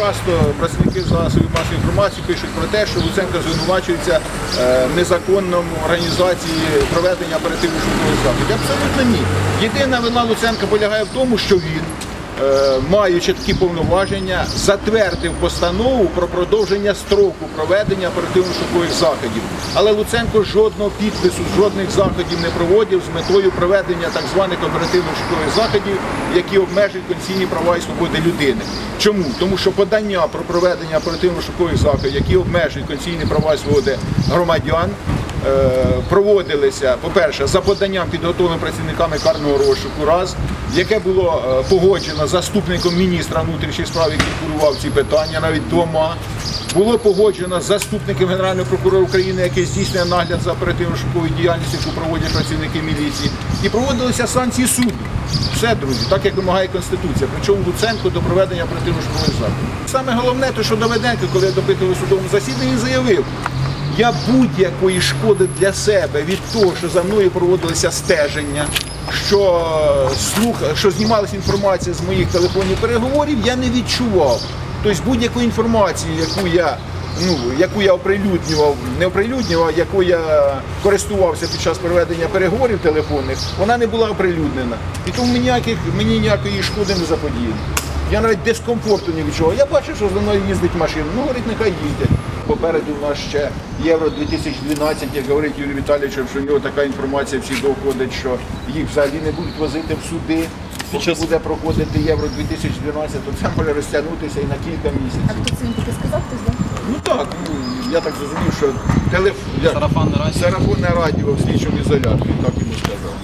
часто працівники засобів масової інформації пишуть про те, що Луценко звинувачується е, в незаконному організації проведення оперативно-шукових заходів. Абсолютно ні. Єдина вина Луценка полягає в тому, що він, маючи такі повноваження, затвердив постанову про продовження строку проведення оперативно-шукових заходів. Але Луценко жодного підпису, жодних заходів не проводив з метою проведення так званих оперативно-шукових заходів, які обмежують конституційні права і свободи людини. Чому? Тому що подання про проведення оперативно-шукових заходів, які обмежують конституційні права і свободи громадян, е, проводилися, по-перше, за поданням підготовленими працівниками карного розшуку, раз, яке було е, погоджено заступником міністра внутрішніх справ, який курував ці питання, навіть двома. Було погоджено з заступником Генерального прокурора України, який здійснює нагляд за оперативно-шуковою діяльністю, яку проводять працівники міліції, і проводилися санкції суду. Все, друзі, так як вимагає Конституція. Причому Луценко до проведення оперативно-шукових заходів. Саме головне, те, що Давиденко, коли я допитував судовому засіданні, заявив, я будь-якої шкоди для себе від того, що за мною проводилися стеження, що слух, що знімалася інформація з моїх телефонних переговорів, я не відчував. Тобто будь-яку інформацію, яку я, ну, яку я оприлюднював, не оприлюднював, яку я користувався під час проведення переговорів телефонних, вона не була оприлюднена. І тому мені, ніяких, мені ніякої шкоди не заподіяно. Я навіть дискомфорту не відчував. Я бачив, що за мною їздить машина. Ну, говорить, нехай їздять. Попереду в нас ще Євро 2012, як говорить Юрій Віталійович, що в нього така інформація всі доходить, що їх взагалі не будуть возити в суди. Поки буде проходити Євро 2012, то це може розтягнутися і на кілька місяців. А Хто це їм таке сказав, хтось, да? Ну так, ну, я так зрозумів, що телефон Сарафанне радіо. Сарафонне радіо в слідчому ізоляторі, так йому сказав.